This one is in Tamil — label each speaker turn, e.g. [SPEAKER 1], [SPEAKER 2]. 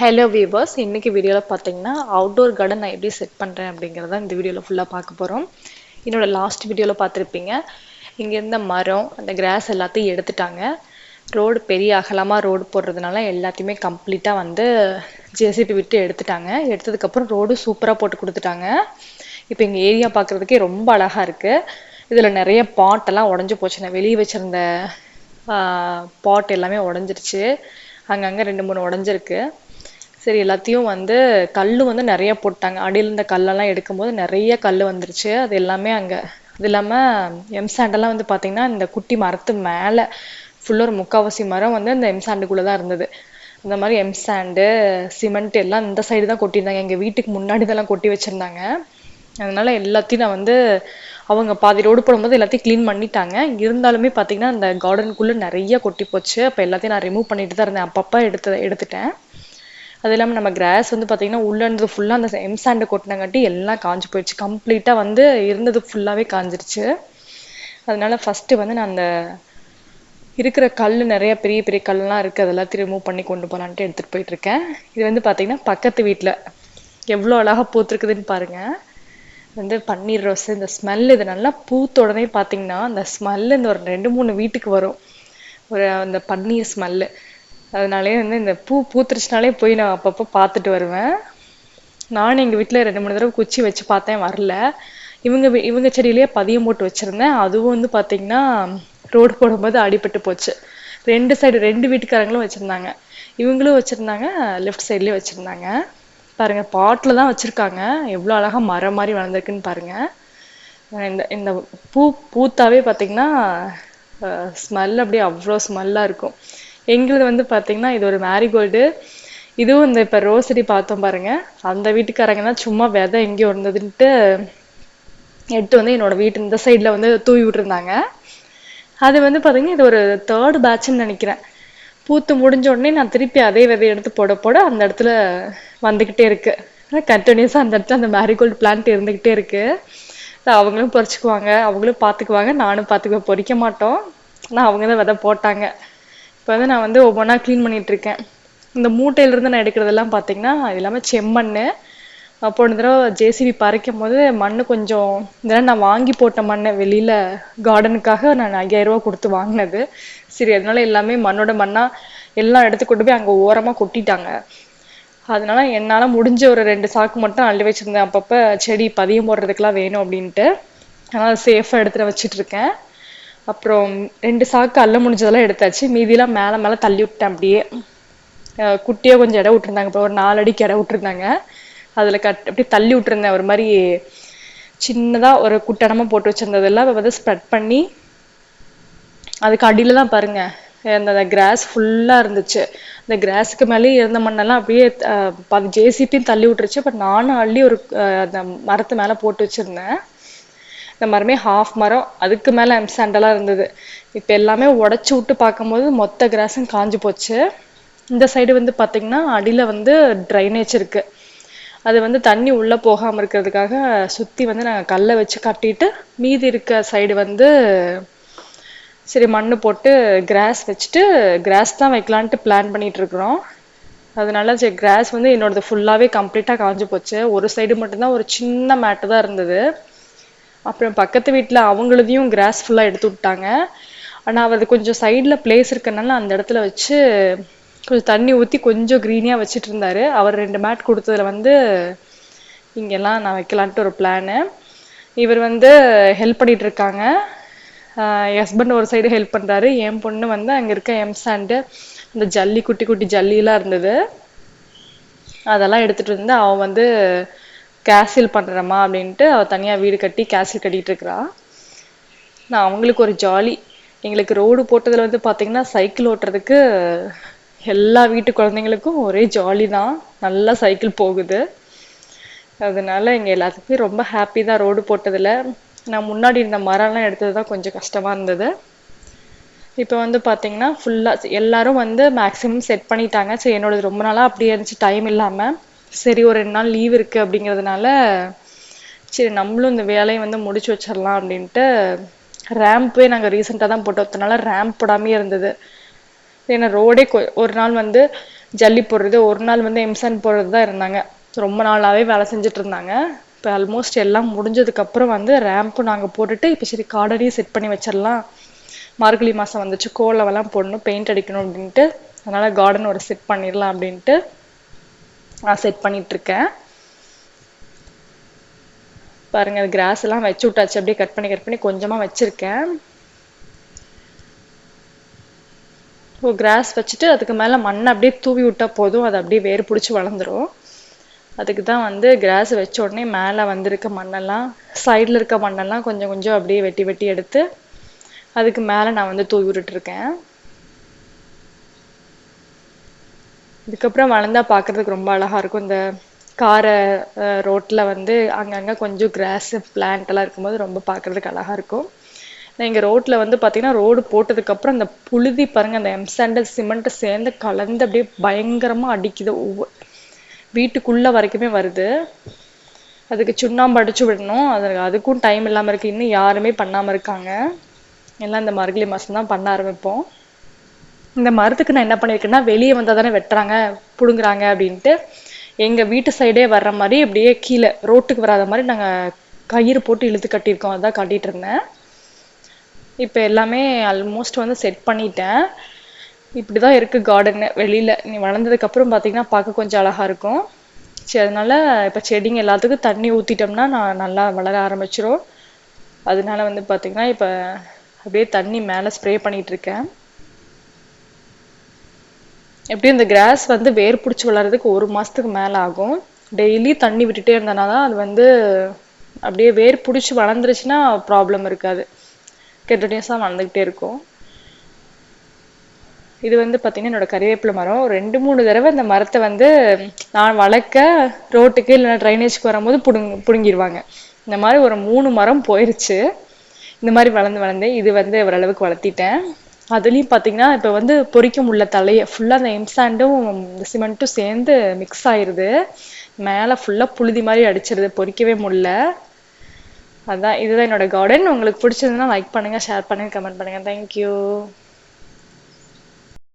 [SPEAKER 1] ஹலோ வீவர்ஸ் இன்றைக்கி வீடியோவில் பார்த்தீங்கன்னா அவுட்டோர் கார்டன் நான் எப்படி செட் பண்ணுறேன் அப்படிங்கிறத இந்த வீடியோவில் ஃபுல்லாக பார்க்க போகிறோம் என்னோடய லாஸ்ட் வீடியோவில் பார்த்துருப்பீங்க. இங்கே இருந்த மரம் அந்த கிராஸ் எல்லாத்தையும் எடுத்துட்டாங்க. ரோடு பெரிய அகலமாக ரோடு போடுறதுனால எல்லாத்தையுமே கம்ப்ளீட்டாக வந்து ஜேசிபி விட்டு எடுத்துட்டாங்க. எடுத்ததுக்கப்புறம் ரோடு சூப்பராக போட்டு கொடுத்துட்டாங்க. இப்போ எங்கள் ஏரியா பார்க்குறதுக்கே ரொம்ப அழகாக இருக்குது இதில் நிறைய பாட்டெல்லாம் உடஞ்சி போச்சு. நான் வெளியே வச்சுருந்த பாட் எல்லாமே உடஞ்சிருச்சு. அங்கங்கே ரெண்டு மூணு உடஞ்சிருக்கு. சரி எல்லாத்தையும் வந்து கல் வந்து நிறைய போட்டாங்க. அடியில் இருந்த கல்லெல்லாம் எடுக்கும்போது நிறைய கல் வந்துருச்சு. அது எல்லாமே அங்கே அது இல்லாமல் எம்சாண்டெல்லாம் வந்து பார்த்திங்கன்னா இந்த குட்டி மரத்து மேலே ஃபுல்லாக ஒரு முக்கால்வாசி மரம் வந்து அந்த எம்சாண்டுக்குள்ளே தான் இருந்தது. இந்த மாதிரி எம்சாண்டு சிமெண்ட் எல்லாம் இந்த சைடு தான் கொட்டியிருந்தாங்க. எங்கள் வீட்டுக்கு முன்னாடி இதெல்லாம் கொட்டி வச்சுருந்தாங்க. அதனால எல்லாத்தையும் நான் வந்து அவங்க பாதி ரோடு போடும்போது எல்லாத்தையும் க்ளீன் பண்ணிட்டாங்க. இருந்தாலுமே பார்த்தீங்கன்னா அந்த கார்டனுக்குள்ளே நிறைய கொட்டி போச்சு. அப்போ எல்லாத்தையும் நான் ரிமூவ் பண்ணிட்டு தான் இருந்தேன். அப்பப்போ எடுத்து எடுத்துட்டேன். அது இல்லாமல் நம்ம கிராஸ் வந்து பார்த்தீங்கன்னா உள்ளே இருந்தது ஃபுல்லாக அந்த எம் சாண்டு கொட்டினங்காட்டி எல்லாம் காஞ்சி போயிடுச்சு. கம்ப்ளீட்டாக வந்து இருந்தது ஃபுல்லாகவே காஞ்சிருச்சு. அதனால ஃபஸ்ட்டு வந்து நான் அந்த இருக்கிற கல் நிறைய பெரிய பெரிய கல்லாம் இருக்குது அதெல்லாம் ரிமூவ் பண்ணி கொண்டு போகலான்ட்டு எடுத்துகிட்டு போயிட்டுருக்கேன் இது வந்து பார்த்தீங்கன்னா பக்கத்து வீட்டில் எவ்வளோ அழகாக பூத்துருக்குதுன்னு பாருங்கள் வந்து பன்னீர் ரோஸ் இந்த ஸ்மெல் இது நல்லா பூத்த உடனே பார்த்தீங்கன்னா அந்த ஸ்மெல் இந்த ஒரு ரெண்டு மூணு வீட்டுக்கு வரும். ஒரு அந்த பன்னீர் ஸ்மெல்லு அதனாலே வந்து இந்த பூ பூத்துருச்சுனாலே போய் நான் அப்பப்போ பார்த்துட்டு வருவேன். நானும் எங்கள் வீட்டில் ரெண்டு மூணு தடவை குச்சி வச்சு பார்த்தேன் வரல. இவங்க இவங்க செடியிலேயே பதியம் போட்டு வச்சுருந்தேன். அதுவும் வந்து பார்த்திங்கன்னா ரோடு போடும்போது அடிபட்டு போச்சு. ரெண்டு சைடு ரெண்டு வீட்டுக்காரங்களும் வச்சுருந்தாங்க. இவங்களும் வச்சுருந்தாங்க லெஃப்ட் சைட்லேயும் வச்சுருந்தாங்க. பாருங்கள் பாட்டில் தான் வச்சுருக்காங்க. எவ்வளோ அழகாக மரம் மாதிரி வளர்ந்துருக்குன்னு பாருங்கள் இந்த இந்த பூ பூத்தாவே பார்த்திங்கன்னா ஸ்மெல் அப்படியே அவ்வளோ ஸ்மெல்லாக இருக்கும். எங்களுது வந்து பார்த்தீங்கன்னா இது ஒரு மேரிகோல்டு இதுவும் இந்த இப்போ ரோசரி பார்த்தோம் பாருங்க. அந்த வீட்டுக்காரங்க தான் சும்மா விதை எங்கேயோ இருந்ததுன்ட்டு எடுத்து வந்து என்னோட வீட்டு இந்த சைடில் வந்து தூவி விட்டுருந்தாங்க. அது வந்து பார்த்தீங்கன்னா இது ஒரு தேர்ட் பேட்ச்னு நினைக்கிறேன். பூத்து முடிஞ்ச உடனே நான் திருப்பி அதே விதையை எடுத்து போட போட அந்த இடத்துல வந்துக்கிட்டே இருக்கு. கண்டினியூஸாக அந்த இடத்துல அந்த மேரிகோல்டு பிளான்ட் இருந்துக்கிட்டே இருக்கு. அவங்களும் பொறிச்சுக்குவாங்க அவங்களும் பார்த்துக்குவாங்க நானும் பார்த்துக்குவேன் பொறிக்க மாட்டோம். ஆனால் அவங்க தான் விதை போட்டாங்க. இப்போ வந்து நான் வந்து ஒவ்வொன்றா க்ளீன் பண்ணிகிட்ருக்கேன் இருக்கேன் இந்த மூட்டையிலேருந்து நான் எடுக்கிறதெல்லாம் பார்த்தீங்கன்னா அது இல்லாமல் செம்மண் அப்போ தடவை ஜேசிபி பறிக்கும் போது மண் கொஞ்சம் இதெல்லாம் நான் வாங்கி போட்ட மண்ணை வெளியில் கார்டனுக்காக நான் ஐயாயிரம் ரூபா கொடுத்து வாங்கினது. சரி அதனால எல்லாமே மண்ணோட மண்ணாக எல்லாம் எடுத்து கொண்டு போய் அங்கே ஓரமாக கொட்டிட்டாங்க. அதனால என்னால் முடிஞ்ச ஒரு ரெண்டு சாக்கு மட்டும் அள்ளி வச்சுருந்தேன். அப்பப்போ செடி பதியம் போடுறதுக்கெலாம் வேணும் அப்படின்ட்டு. அதனால் சேஃபாக எடுத்துகிட்டு வச்சிட்டு இருக்கேன் அப்புறம் ரெண்டு சாக்கு அள்ள முடிஞ்சதெல்லாம் எடுத்தாச்சு. மீதியெல்லாம் மேலே மேலே தள்ளி விட்டேன் அப்படியே. குட்டியாக கொஞ்சம் இடம் விட்டுருந்தாங்க. இப்போ ஒரு நாலு அடிக்கு இடம் விட்டுருந்தாங்க. அதில் கட் அப்படியே தள்ளி விட்டுருந்தேன். ஒரு மாதிரி சின்னதாக ஒரு குட்டடமாக போட்டு வச்சுருந்ததெல்லாம் வந்து ஸ்ப்ரெட் பண்ணி அதுக்கு அடியில் தான் பாருங்கள் அந்த கிராஸ் ஃபுல்லாக இருந்துச்சு. அந்த கிராஸுக்கு மேலே இருந்த மண்ணெல்லாம் அப்படியே ஜேசிபியும் தள்ளி விட்டுருச்சு. பட் நானும் அள்ளி ஒரு அந்த மரத்து மேலே போட்டு வச்சுருந்தேன். இந்த மரமே ஹாஃப் மரம். அதுக்கு மேலே எம்சாண்டெல்லாம் இருந்தது. இப்போ எல்லாமே உடச்சி விட்டு பார்க்கும்போது மொத்த கிராஸும் காஞ்சி போச்சு. இந்த சைடு வந்து பார்த்திங்கன்னா அடியில் வந்து ட்ரைனேஜ் இருக்குது அது வந்து தண்ணி உள்ளே போகாமல் இருக்கிறதுக்காக சுற்றி வந்து நாங்கள் கல்லை வச்சு கட்டிட்டு மீதி இருக்க சைடு வந்து சரி மண் போட்டு கிராஸ் வச்சுட்டு கிராஸ் தான் வைக்கலான்ட்டு பிளான் பண்ணிட்டு இருக்கிறோம். அதனால சரி கிராஸ் வந்து என்னோடது ஃபுல்லாகவே கம்ப்ளீட்டாக காஞ்சி போச்சு. ஒரு சைடு மட்டும்தான் ஒரு சின்ன மேட்டு தான் இருந்தது. அப்புறம் பக்கத்து வீட்டில் அவங்களதையும் கிராஸ் ஃபுல்லாக எடுத்து விட்டாங்க. ஆனால் அது கொஞ்சம் சைடில் பிளேஸ் இருக்கனால அந்த இடத்துல வச்சு கொஞ்சம் தண்ணி ஊற்றி கொஞ்சம் க்ரீனியாக வச்சுட்டு இருந்தார். அவர் ரெண்டு மேட் கொடுத்ததுல வந்து இங்கெல்லாம் நான் வைக்கலான்ட்டு ஒரு பிளானு இவர் வந்து ஹெல்ப் பண்ணிகிட்டு இருக்காங்க. ஹஸ்பண்ட் ஒரு சைடு ஹெல்ப் பண்ணுறாரு என் பொண்ணு வந்து அங்கே இருக்க எம் சாண்டு இந்த ஜல்லி குட்டி குட்டி ஜல்லிலாம் இருந்தது. அதெல்லாம் எடுத்துகிட்டு வந்து அவன் வந்து கேசில் பண்ணுறம்மா அப்படின்ட்டு அவள் தனியாக வீடு கட்டி கேசில் கட்டிகிட்டு இருக்கிறா. நான் அவங்களுக்கு ஒரு ஜாலி எங்களுக்கு ரோடு போட்டதில் வந்து பார்த்திங்கன்னா சைக்கிள் ஓட்டுறதுக்கு எல்லா வீட்டு குழந்தைங்களுக்கும் ஒரே ஜாலி தான். நல்லா சைக்கிள் போகுது. அதனால எங்கள் எல்லாத்துக்குமே ரொம்ப ஹாப்பி தான் ரோடு போட்டதில். நான் முன்னாடி இருந்த மரம்லாம் எடுத்தது தான் கொஞ்சம் கஷ்டமாக இருந்தது. இப்போ வந்து பார்த்தீங்கன்னா ஃபுல்லாக எல்லாரும் வந்து மேக்ஸிமம் செட் பண்ணிட்டாங்க. சரி என்னோடது ரொம்ப நாளாக அப்படியே இருந்துச்சு டைம் இல்லாமல் சரி ஒரு ரெண்டு நாள் லீவ் இருக்குது அப்படிங்கிறதுனால சரி நம்மளும் இந்த வேலையை வந்து முடிச்சு வச்சிடலாம் அப்படின்ட்டு ரேம்பே நாங்கள் ரீசெண்டாக தான் போட்டு வைத்தனால ரேம்ப் போடாமே இருந்தது. ஏன்னா ரோடே ஒரு நாள் வந்து ஜல்லி போடுறது ஒரு நாள் வந்து எம்சான் போடுறது தான் இருந்தாங்க. ரொம்ப நாளாகவே வேலை செஞ்சுட்டு இருந்தாங்க. இப்போ ஆல்மோஸ்ட் எல்லாம் முடிஞ்சதுக்கப்புறம் வந்து ரேம்ப்பு நாங்கள் போட்டுட்டு இப்போ சரி கார்டனையும் செட் பண்ணி வச்சிடலாம். மார்கழி மாதம் வந்துச்சு கோலவெல்லாம் போடணும் பெயிண்ட் அடிக்கணும் அப்படின்ட்டு அதனால் கார்டன் ஒரு செட் பண்ணிடலாம் அப்படின்ட்டு செட் பண்ணிட்டு இருக்கேன் பாருங்க அது கிராஸ் எல்லாம் வச்சு விட்டாச்சு. அப்படியே கட் பண்ணி கட் பண்ணி கொஞ்சமா வச்சிருக்கேன். ஓ கிராஸ் வச்சுட்டு அதுக்கு மேல மண்ணை அப்படியே தூவி விட்டா போதும். அது அப்படியே வேர் பிடிச்சி வளர்ந்துடும் அதுக்கு தான் வந்து கிராஸ் வச்ச உடனே மேலே வந்திருக்க மண்ணெல்லாம் சைடில் இருக்க மண்ணெல்லாம் கொஞ்சம் கொஞ்சம் அப்படியே வெட்டி வெட்டி எடுத்து அதுக்கு மேலே நான் வந்து தூவி விட்டுட்ருக்கேன் இதுக்கப்புறம் வளர்ந்தா பார்க்கறதுக்கு ரொம்ப அழகா இருக்கும். இந்த காரை ரோட்டில் வந்து அங்கங்கே கொஞ்சம் கிராஸ் பிளான்ட் எல்லாம் இருக்கும்போது ரொம்ப பார்க்கறதுக்கு அழகா இருக்கும். எங்கள் ரோட்டில் வந்து பார்த்தீங்கன்னா ரோடு போட்டதுக்கப்புறம் அந்த புழுதி பாருங்க அந்த எம்சாண்டல் சிமெண்ட்டை சேர்ந்து கலந்து அப்படியே பயங்கரமாக அடிக்குது. ஒவ்வொரு வீட்டுக்குள்ள வரைக்குமே வருது. அதுக்கு சுண்ணாம்பு அடிச்சு விடணும். அது அதுக்கும் டைம் இல்லாமல் இருக்கு. இன்னும் யாருமே பண்ணாமல் இருக்காங்க. எல்லாம் இந்த மார்கழி மாதம் தான் பண்ண ஆரம்பிப்போம். இந்த மரத்துக்கு நான் என்ன பண்ணியிருக்கேன்னா வெளியே வந்தால் தானே வெட்டுறாங்க பிடுங்குறாங்க அப்படின்ட்டு எங்கள் வீட்டு சைடே வர்ற மாதிரி அப்படியே கீழே ரோட்டுக்கு வராத மாதிரி நாங்கள் கயிறு போட்டு இழுத்து கட்டியிருக்கோம். அதான் காட்டிகிட்டு இருந்தேன். இப்போ எல்லாமே ஆல்மோஸ்ட் வந்து செட் பண்ணிட்டேன். இப்படி தான் இருக்குது கார்டனு வெளியில் நீ வளர்ந்ததுக்கப்புறம் பார்த்தீங்கன்னா பார்க்க கொஞ்சம் அழகாக இருக்கும். சரி அதனால் இப்போ செடிங்க எல்லாத்துக்கும் தண்ணி ஊற்றிட்டோம்னா நான் நல்லா வளர ஆரம்பிச்சிரும். அதனால வந்து பார்த்தீங்கன்னா இப்போ அப்படியே தண்ணி மேலே ஸ்ப்ரே பண்ணிகிட்ருக்கேன் எப்படியும் இந்த கிராஸ் வந்து வேர் பிடிச்சி வளர்றதுக்கு ஒரு மாசத்துக்கு மேலே ஆகும். டெய்லி தண்ணி விட்டுட்டே இருந்தனா தான் அது வந்து அப்படியே வேர் பிடிச்சி வளர்ந்துருச்சுன்னா ப்ராப்ளம் இருக்காது. கண்டினியூஸாக வளர்ந்துக்கிட்டே இருக்கும். இது வந்து பார்த்தீங்கன்னா என்னோட கறிவேப்பிலை மரம். ரெண்டு மூணு தடவை இந்த மரத்தை வந்து நான் வளர்க்க ரோட்டுக்கு இல்லைன்னா ட்ரைனேஜ்க்கு வரும்போது புடுங் பிடுங்கிடுவாங்க இந்த மாதிரி ஒரு மூணு மரம் போயிருச்சு. இந்த மாதிரி வளர்ந்து வளர்ந்தேன் இது வந்து ஓரளவுக்கு வளர்த்திட்டேன். அதுலேயும் பார்த்தீங்கன்னா இப்போ வந்து பொறிக்க முடியல தலையை ஃபுல்லாக அந்த எம்சாண்டும் இந்த சிமெண்ட்டும் சேர்ந்து மிக்ஸ் ஆயிடுது மேலே ஃபுல்லாக புழுதி மாதிரி அடிச்சிருது பொறிக்கவே முடில அதான் இதுதான் என்னோட கார்டன் உங்களுக்கு பிடிச்சதுன்னா லைக் பண்ணுங்கள் ஷேர் பண்ணுங்க கமெண்ட் பண்ணுங்க. தேங்க்யூ